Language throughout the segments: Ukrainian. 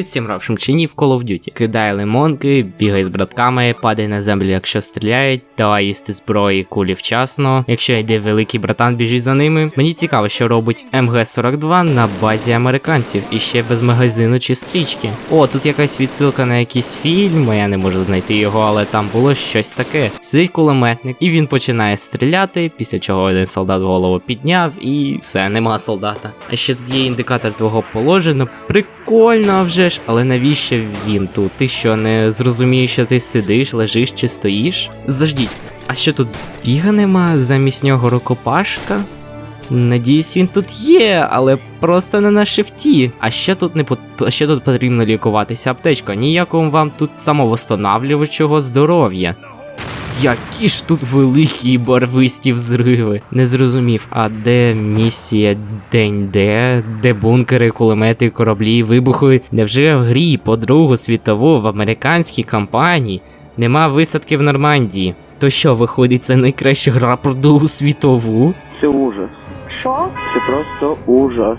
Всім гравшим чи ні в Call of Duty. Кидає лимонки, бігає з братками, падає на землю, якщо стріляють, давай їсти зброї кулі вчасно. Якщо йде великий братан, біжить за ними. Мені цікаво, що робить МГ-42 на базі американців і ще без магазину чи стрічки. О, тут якась відсилка на якийсь фільм, я не можу знайти його, але там було щось таке. Сидить кулеметник, і він починає стріляти, після чого один солдат голову підняв, і все, нема солдата. А ще тут є індикатор твого положення. Прикольно вже ж, але навіщо він тут? Ти що, не зрозумієш, що ти сидиш, лежиш чи стоїш? Заждіть, а що тут біга нема замість нього рукопашка? Надіюсь, він тут є, але просто не на шифті. А ще тут не по... ще тут потрібно лікуватися аптечка. Ніякого вам тут самовосстанавлювачого здоров'я. Які ж тут великі і барвисті взриви. Не зрозумів, а де місія день де? Де бункери, кулемети, кораблі, вибухи? Невже в грі по Другу світову в американській кампанії нема висадки в Нормандії? То що, виходить, це найкраща гра про Другу світову? Це ужас. Що? Це просто ужас.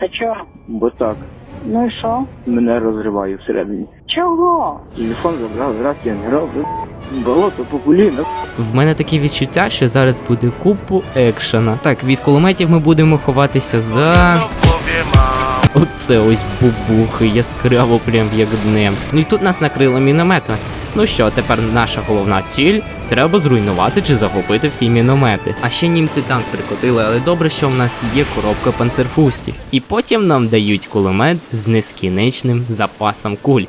Та чого? Бо так, Ну і що? мене розриває всередині. Чого? Телефон забрав, раз я не роблю. Болото по. В мене таке відчуття, що зараз буде купу екшена. Так, від кулеметів ми будемо ховатися за. Оце ось бубухи, яскраво прям як днем. Ну і тут нас накрило міномети. Ну що, тепер наша головна ціль треба зруйнувати чи захопити всі міномети. А ще німці танк прикотили, але добре, що в нас є коробка панцерфустів. І потім нам дають кулемет з нескінченним запасом куль.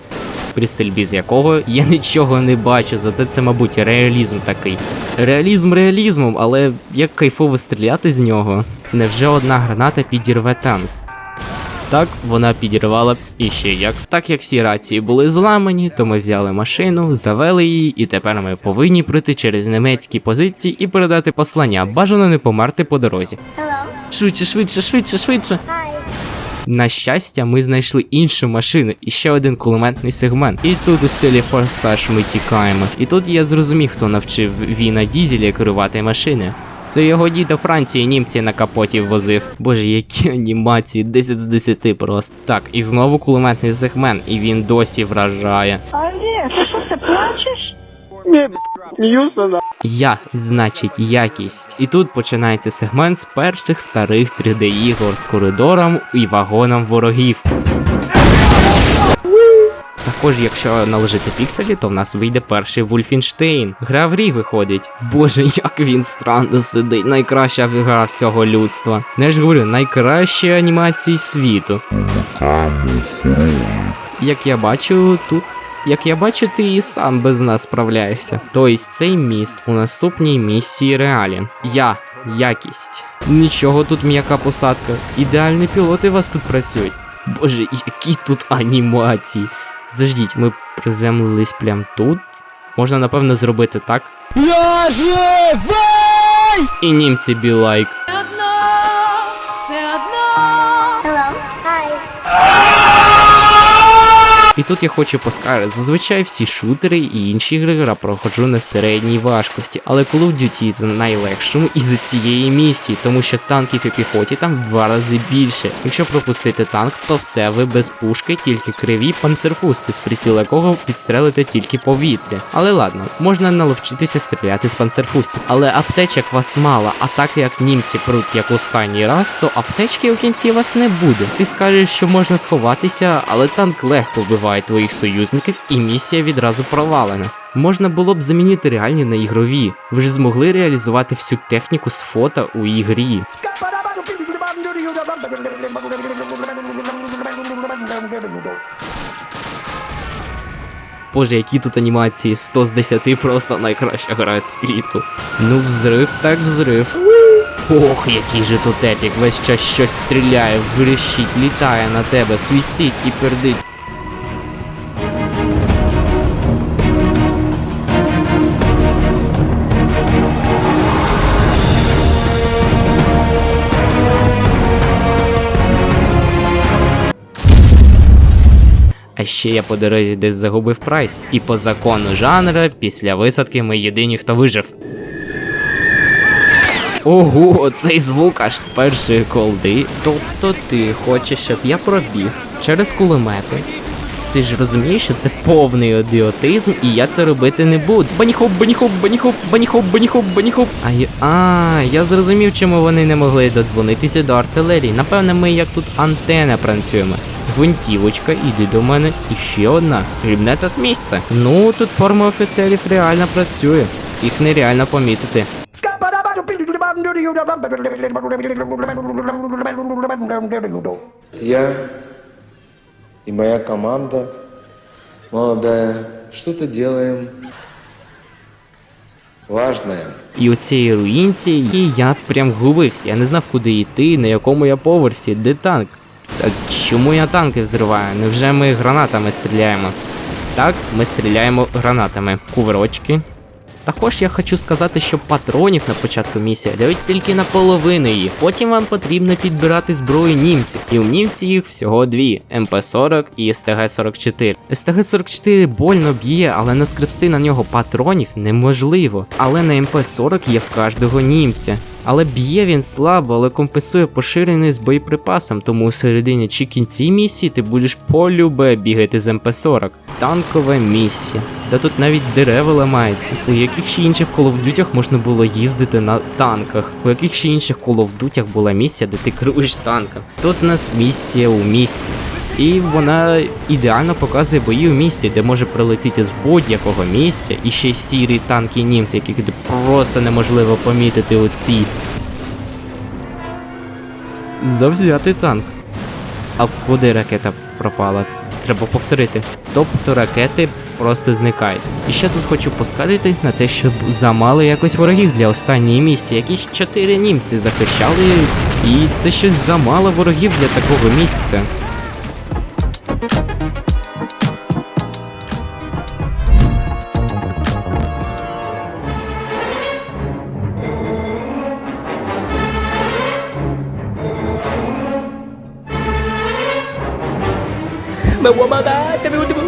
При стрільбі з якого я нічого не бачу, зате це, мабуть, реалізм такий. Реалізм реалізмом, але як кайфово стріляти з нього. Невже одна граната підірве танк? Так, вона підірвала і ще як. Так як всі рації були зламані, то ми взяли машину, завели її, і тепер ми повинні пройти через німецькі позиції і передати послання. Бажано не померти по дорозі. Швидше, швидше, швидше, швидше. На щастя, ми знайшли іншу машину і ще один кулеметний сегмент. І тут у стилі форсаж ми тікаємо. І тут я зрозумів, хто навчив Віна Дізеля керувати машиною. Це його дід до Франції німці на капоті возив. Боже, які анімації, 10 з 10 просто. Так, і знову кулеметний сегмент, і він досі вражає. Олег, ти що ти плачеш? Я, значить, якість. І тут починається сегмент з перших старих 3D ігор з коридором і вагоном ворогів. Також, якщо наложити пікселі, то в нас вийде перший Вульфінштейн. Гра в рік виходить. Боже, як він странно сидить. Найкраща гра всього людства. Не ж говорю, найкращі анімації світу. Як я бачу, тут. Як я бачу, ти і сам без нас справляєшся. Тобто цей міст у наступній місії реалі. Я якість. Нічого тут м'яка посадка. Ідеальні пілоти у вас тут працюють. Боже, які тут анімації. Заждіть, ми приземлились прям тут. Можна, напевно, зробити так. Я живий! І німці бі лайк. І тут я хочу поскарити, зазвичай всі шутери і інші ігри я проходжу на середній важкості, але Call of Duty з найлегшому із-за цієї місії, тому що танків і піхоті там в два рази більше. Якщо пропустити танк, то все ви без пушки, тільки криві панцерфусти, з приціла якого підстрелите тільки повітря. Але ладно, можна наловчитися стріляти з панцерфустів, але аптечок вас мало, а так як німці пруть як останній раз, то аптечки у кінці вас не буде. Ти скажеш, що можна сховатися, але танк легко вбиває твоїх союзників, і місія відразу провалена. Можна було б замінити реальні на ігрові. Ви ж змогли реалізувати всю техніку з фото у ігрі. Боже, які тут анімації 100 з 10 просто найкраща гра світу. Ну, взрив, так взрив. Ох, який же тут епік, весь час щось стріляє, вирішить, літає на тебе, свістить і пердить. А ще я по дорозі десь загубив прайс. І по закону жанра, після висадки ми єдині, хто вижив. Ого, цей звук аж з першої колди. Тобто ти хочеш, щоб я пробіг через кулемети. Ти ж розумієш, що це повний ідіотизм, і я це робити не буду. Баніхоп, баніхоп, баніхоп, баніхоп, баніхоп, баніхоп. А, я- а, я зрозумів, чому вони не могли додзвонитися до артилерії. Напевне, ми як тут антена працюємо. Гвинтівочка, іди до мене. І ще одна. Рівне тут місце. Ну, тут форма офіцерів реально працює. Їх нереально помітити. Я и моя команда молодая что-то делаем важное. І у цій руїнці і я прям губився. Я не знав, куди йти, на якому я поверсі, де танк. Та чому я танки взриваю? Невже ми гранатами стріляємо? Так, ми стріляємо гранатами. Кувирочки. Також я хочу сказати, що патронів на початку місії дають тільки наполовину її. Потім вам потрібно підбирати зброю німців. І у німців їх всього дві: МП-40 і СТГ-44. СТГ-44 больно б'є, але наскребсти на нього патронів неможливо. Але на МП-40 є в кожного німця. Але б'є він слабо, але компенсує поширений з боєприпасом, тому у середині чи кінці місії ти будеш полюбе бігати з МП-40. Танкова місія. Та тут навіть дерева ламаються. У яких ще інших of можна було їздити на танках? У яких ще інших of була місія, де ти керуєш танком? Тут у нас місія у місті. І вона ідеально показує бої у місті, де може прилетіти з будь-якого місця, і ще сірі танки німці, яких просто неможливо помітити у цій. Завзятий танк. А куди ракета пропала? Треба повторити. Тобто ракети просто зникають. І ще тут хочу поскаржити на те, що замало якось ворогів для останньої місії. Якісь чотири німці захищали, і це щось замало ворогів для такого місця. Mà qua ba